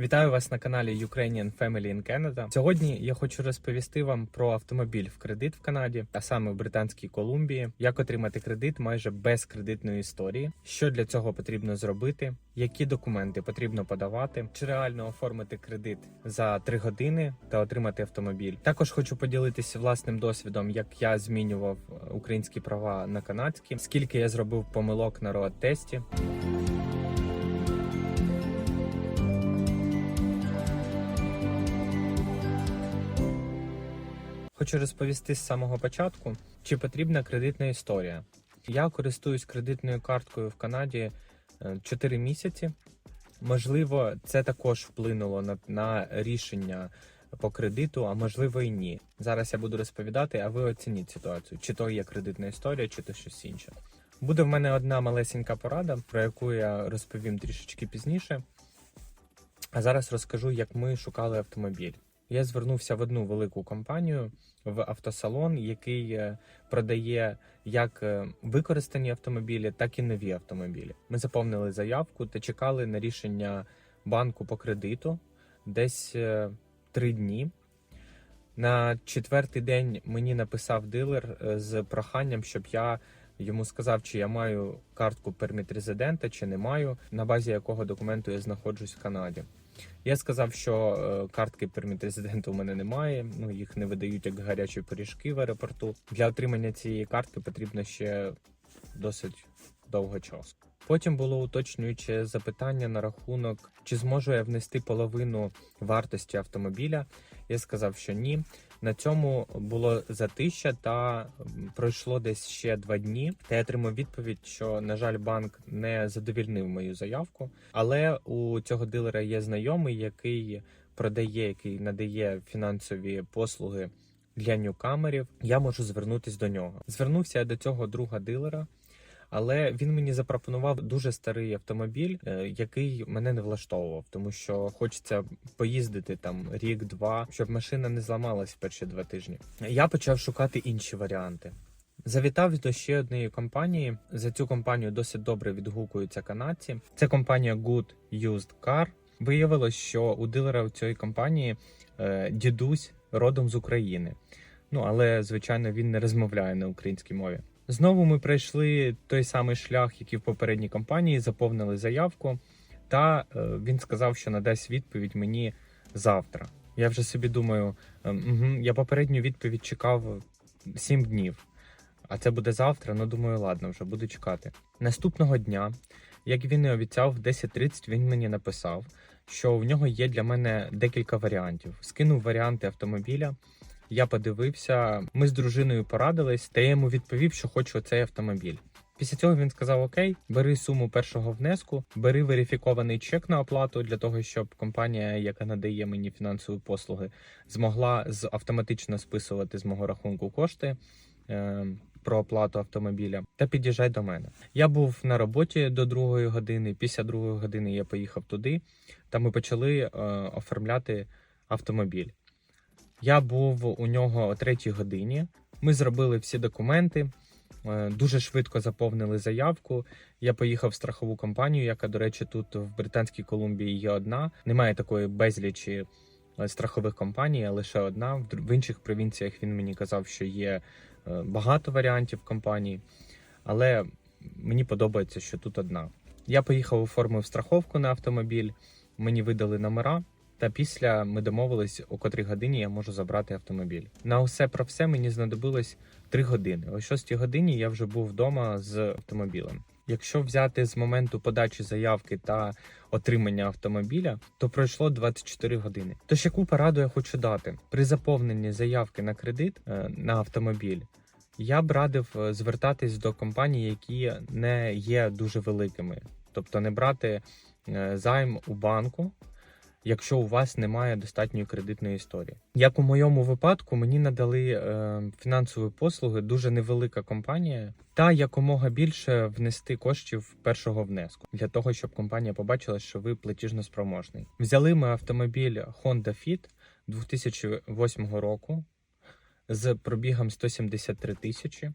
Вітаю вас на каналі Ukrainian Family in Canada. Сьогодні я хочу розповісти вам про автомобіль в кредит в Канаді, а саме в Британській Колумбії, як отримати кредит майже без кредитної історії, що для цього потрібно зробити, які документи потрібно подавати, чи реально оформити кредит за 3 години та отримати автомобіль. Також хочу поділитися власним досвідом, як я змінював е, українські права на канадські, скільки я зробив помилок на роад тесті. Хочу розповісти з самого початку, чи потрібна кредитна історія. Я користуюсь кредитною карткою в Канаді 4 місяці. Можливо, це також вплинуло на, на рішення по кредиту, а можливо і ні. Зараз я буду розповідати, а ви оцініть ситуацію, чи то є кредитна історія, чи то щось інше. Буде в мене одна малесенька порада, про яку я розповім трішечки пізніше. А зараз розкажу, як ми шукали автомобіль. Я звернувся в одну велику компанію в автосалон, який е, продає як е, використані автомобілі, так і нові автомобілі. Ми заповнили заявку та чекали на рішення банку по кредиту десь е, три дні. На четвертий день мені написав дилер з проханням, щоб я йому сказав, чи я маю картку перміт резидента, чи не маю, на базі якого документу я знаходжусь в Канаді. Я сказав, що е, картки перміт резидента у мене немає. Ну їх не видають як гарячі пиріжки в аеропорту. Для отримання цієї картки потрібно ще досить довго часу. Потім було уточнююче запитання на рахунок, чи зможу я внести половину вартості автомобіля. Я сказав, що ні. На цьому було затища, та пройшло десь ще два дні. Та я отримав відповідь, що на жаль, банк не задовільнив мою заявку. Але у цього дилера є знайомий, який продає, який надає фінансові послуги для ньюкамерів. Я можу звернутись до нього. Звернувся я до цього друга дилера. Але він мені запропонував дуже старий автомобіль, е, який мене не влаштовував, тому що хочеться поїздити там рік-два, щоб машина не зламалась перші два тижні. Я почав шукати інші варіанти. Завітав до ще однієї компанії. За цю компанію досить добре відгукуються канадці. Це компанія Good Used Car. Виявилось, що у дилера в цієї компанії е, дідусь родом з України. Ну але звичайно він не розмовляє на українській мові. Знову ми пройшли той самий шлях, як і в попередній компанії, заповнили заявку, та е, він сказав, що надасть відповідь мені завтра. Я вже собі думаю, угу, я попередню відповідь чекав 7 днів, а це буде завтра. Ну думаю, ладно, вже буду чекати. Наступного дня, як він і обіцяв, в 10.30 він мені написав, що в нього є для мене декілька варіантів. Скинув варіанти автомобіля. Я подивився, ми з дружиною порадились, та я йому відповів, що хочу цей автомобіль. Після цього він сказав: Окей, бери суму першого внеску, бери верифікований чек на оплату для того, щоб компанія, яка надає мені фінансові послуги, змогла автоматично списувати з мого рахунку кошти. Е, про оплату автомобіля та під'їжджай до мене. Я був на роботі до другої години. Після другої години я поїхав туди, та ми почали е, оформляти автомобіль. Я був у нього о третій годині. Ми зробили всі документи, е, дуже швидко заповнили заявку. Я поїхав в страхову компанію, яка, до речі, тут в Британській Колумбії є одна. Немає такої безлічі е, страхових компаній, а лише одна. В інших провінціях він мені казав, що є е, багато варіантів компаній, але мені подобається, що тут одна. Я поїхав, оформив страховку на автомобіль, мені видали номера. Та після ми домовились, о котрій годині я можу забрати автомобіль. На усе про все мені знадобилось 3 години. О 6 годині я вже був вдома з автомобілем. Якщо взяти з моменту подачі заявки та отримання автомобіля, то пройшло 24 години. Тож яку пораду я хочу дати при заповненні заявки на кредит е, на автомобіль? Я б радив е, звертатись до компаній, які не є дуже великими, тобто не брати е, займ у банку якщо у вас немає достатньої кредитної історії. Як у моєму випадку, мені надали е, фінансові послуги дуже невелика компанія, та якомога більше внести коштів першого внеску для того, щоб компанія побачила, що ви платіжно спроможний. Взяли ми автомобіль Honda Fit 2008 року з пробігом 173 тисячі.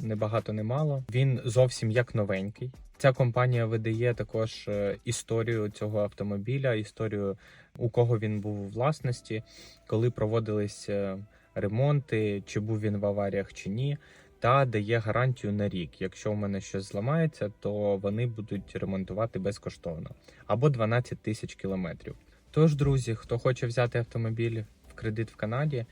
Небагато не мало. Він зовсім як новенький. Ця компанія видає також е, історію цього автомобіля, історію у кого він був у власності, коли проводились е, ремонти, чи був він в аваріях чи ні. Та дає гарантію на рік. Якщо у мене щось зламається, то вони будуть ремонтувати безкоштовно або 12 тисяч кілометрів. Тож, друзі, хто хоче взяти автомобіль в кредит в Канаді,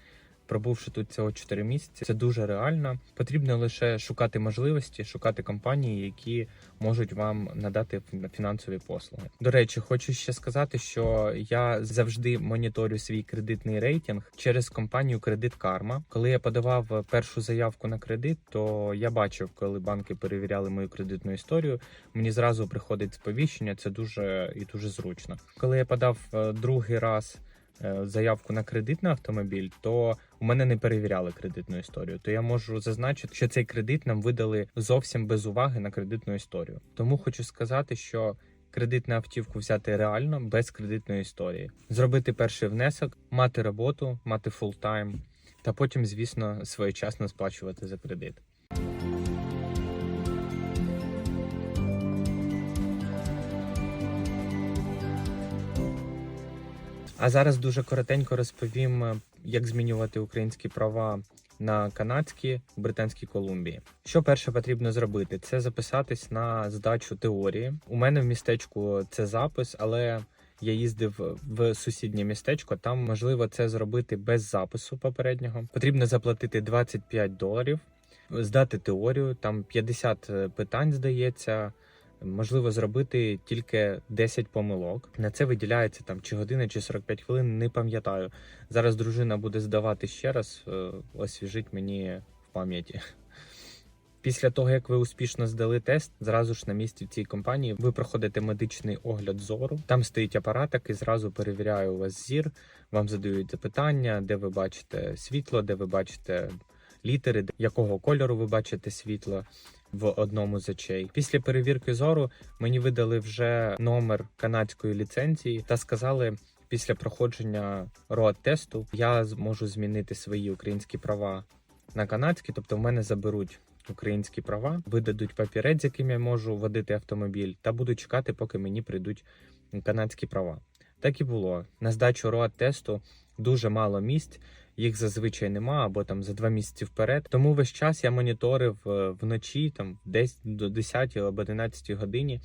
пробувши тут цього 4 місяці, це дуже реально. Потрібно лише шукати можливості, шукати компанії, які можуть вам надати фін- фінансові послуги. До речі, хочу ще сказати, що я завжди моніторю свій кредитний рейтинг через компанію Кредит Карма. Коли я подавав першу заявку на кредит, то я бачив, коли банки перевіряли мою кредитну історію. Мені зразу приходить сповіщення. Це дуже і дуже зручно. Коли я подав е, другий раз заявку на кредит на автомобіль, то у мене не перевіряли кредитну історію. То я можу зазначити, що цей кредит нам видали зовсім без уваги на кредитну історію. Тому хочу сказати, що кредит на автівку взяти реально без кредитної історії, зробити перший внесок, мати роботу, мати фултайм, та потім, звісно, своєчасно сплачувати за кредит. А зараз дуже коротенько розповім, е, як змінювати українські права на канадські в Британській Колумбії. Що перше потрібно зробити? Це записатись на здачу теорії. У мене в містечку це запис, але я їздив в сусіднє містечко. Там можливо це зробити без запису попереднього. Потрібно заплатити 25 доларів, здати теорію. Там 50 питань здається. Можливо зробити тільки 10 помилок. На це виділяється там чи година, чи 45 хвилин. Не пам'ятаю. Зараз дружина буде здавати ще раз. е, Освіжить мені в пам'яті. Після того, як ви успішно здали тест, зразу ж на місці в цій компанії ви проходите медичний огляд зору. Там стоїть апарат, який зразу перевіряє у вас зір. Вам задають запитання, де ви бачите світло, де ви бачите літери, якого кольору ви бачите світло в одному з очей. Після перевірки зору мені видали вже номер канадської ліцензії та сказали. Після проходження роад тесту я зможу змінити свої українські права на канадські, тобто в мене заберуть українські права, видадуть папірець, яким я можу водити автомобіль, та буду чекати, поки мені прийдуть канадські права. Так і було. На здачу роад тесту дуже мало місць, їх зазвичай нема, або там за два місяці вперед. Тому весь час я моніторив е, вночі, там десь до 10 або 11 годині.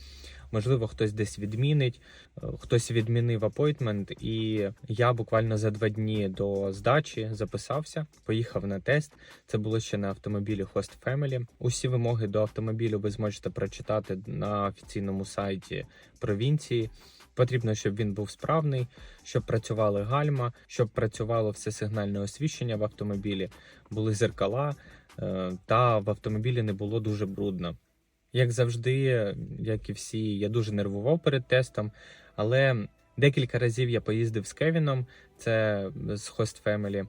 Можливо, хтось десь відмінить, е, хтось відмінив апойтмент, і я буквально за два дні до здачі записався, поїхав на тест. Це було ще на автомобілі Host Family. Усі вимоги до автомобілю ви зможете прочитати на офіційному сайті провінції. Потрібно, щоб він був справний, щоб працювали гальма, щоб працювало все сигнальне освіщення в автомобілі, були зеркала, е, та в автомобілі не було дуже брудно. Як завжди, як і всі, я дуже нервував перед тестом, але декілька разів я поїздив з Кевіном, це з Host Family.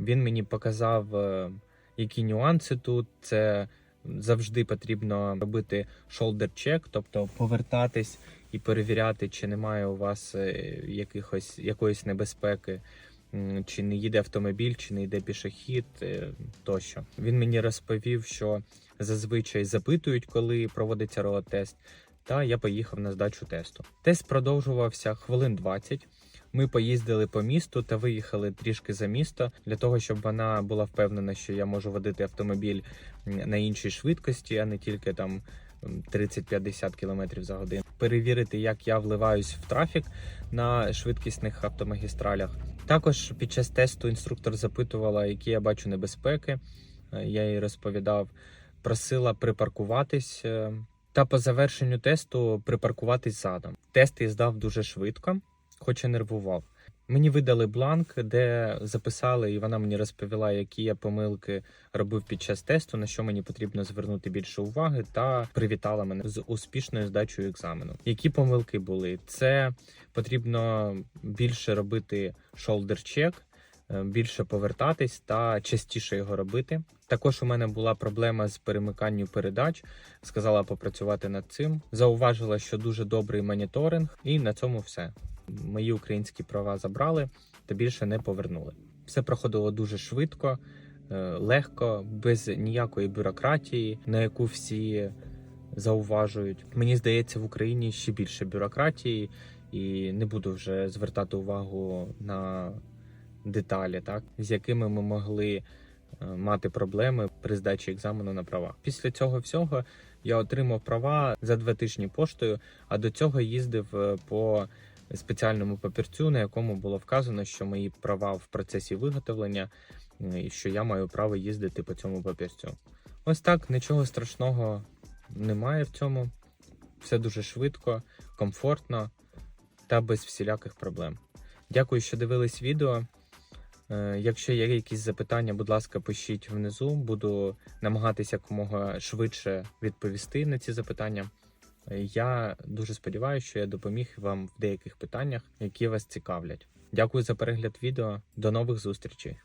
Він мені показав, е, які нюанси тут. Це завжди потрібно робити shoulder check, тобто повертатись і перевіряти, чи немає у вас е, якихось якоїсь небезпеки, чи не їде автомобіль, чи не йде пішохід е, тощо. Він мені розповів, що зазвичай запитують, коли проводиться роад-тест, та я поїхав на здачу тесту. Тест продовжувався хвилин 20. Ми поїздили по місту та виїхали трішки за місто для того, щоб вона була впевнена, що я можу водити автомобіль на іншій швидкості, а не тільки там 30-50 км за годину. Перевірити, як я вливаюсь в трафік на швидкісних автомагістралях. Також під час тесту інструктор запитувала, які я бачу небезпеки. Е, Я їй розповідав, просила припаркуватись. е, Та по завершенню тесту припаркуватись задом. Тест я здав дуже швидко, хоч і нервував. Мені видали бланк, де записали, і вона мені розповіла, які я помилки робив під час тесту, на що мені потрібно звернути більше уваги, та привітала мене з успішною здачею екзамену. Які помилки були? Це потрібно більше робити shoulder check, е, більше повертатись та частіше його робити. Також у мене була проблема з перемиканням передач. Сказала попрацювати над цим. Зауважила, що дуже добрий моніторинг, і на цьому все. Мої українські права забрали та більше не повернули. Все проходило дуже швидко, е, легко, без ніякої бюрократії, на яку всі зауважують. Мені здається, в Україні ще більше бюрократії, і не буду вже звертати увагу на деталі, так з якими ми могли е, мати проблеми при здачі екзамену на права. Після цього всього я отримав права за два тижні поштою, а до цього їздив е, по спеціальному папірцю, на якому було вказано, що мої права в процесі виготовлення і що я маю право їздити по цьому папірцю. Ось так, нічого страшного немає в цьому. Все дуже швидко, комфортно та без всіляких проблем. Дякую, що дивились відео. Е, Якщо є якісь запитання, будь ласка, пишіть внизу. Буду намагатися якомога швидше відповісти на ці запитання. Я дуже сподіваюся, що я допоміг вам в деяких питаннях, які вас цікавлять. Дякую за перегляд відео. До нових зустрічей!